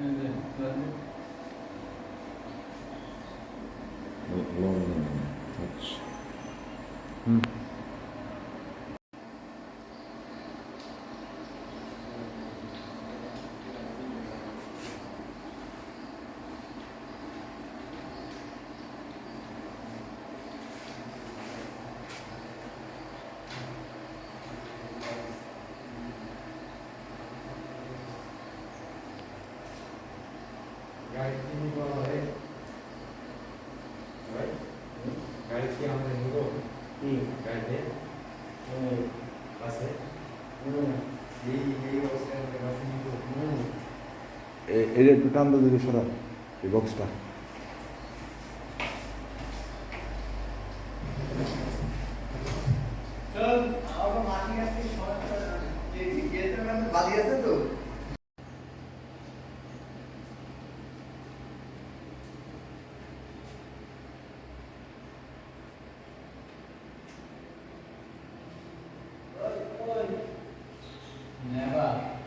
Evet, ben London. Hı. গাড়ি কিনে হয় ভাই কি আমরা নিব গাড়িতে বাসে এই এই অবস্থায় আমরা বাসে নিব এটা একটু টান দিকে সরা এই বক্সটা বালি আছে তো 来吧。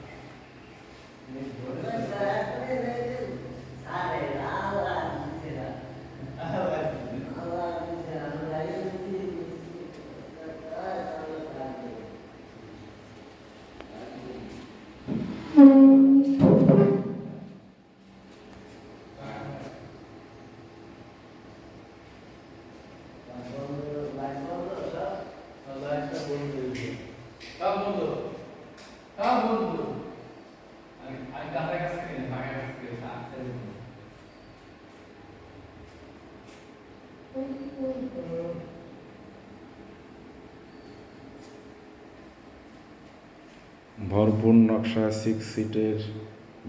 ভরপুর নকশা সিক্স সিটের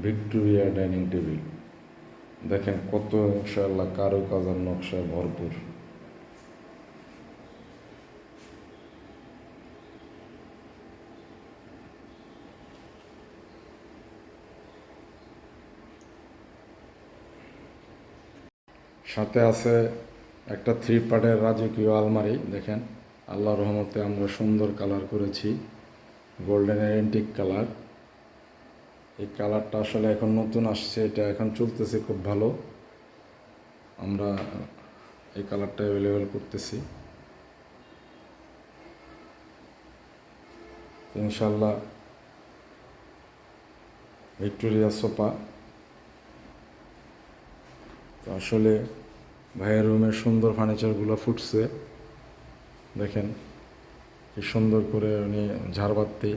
ভিক্টোরিয়া ডাইনিং টেবিল দেখেন কত ইনশাআল্লাহ কারও কাজার নকশা ভরপুর। সাথে আছে একটা থ্রি পার্টের রাজকীয় আলমারি, দেখেন। আল্লাহ রহমতে আমরা সুন্দর কালার করেছি। গোল্ডেনের এন্টিক কালার এই কালারটা আসলে এখন নতুন আসছে, এটা এখন চলতেছে খুব ভালো। আমরা এই কালারটা অ্যাভেলেবেল করতেছি। ইনশাল্লাহ ভিক্টোরিয়া সোফা। তো আসলে ভাইয়ের রুমের সুন্দর ফার্নিচারগুলো ফুটছে। দেখেন। কি সুন্দর করে উনি ঝাড়বাতি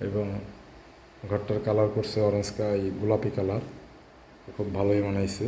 এবং ঘরটার কালার করছে অরেঞ্জ গোলাপি কালার খুব ভালোই বানাইছে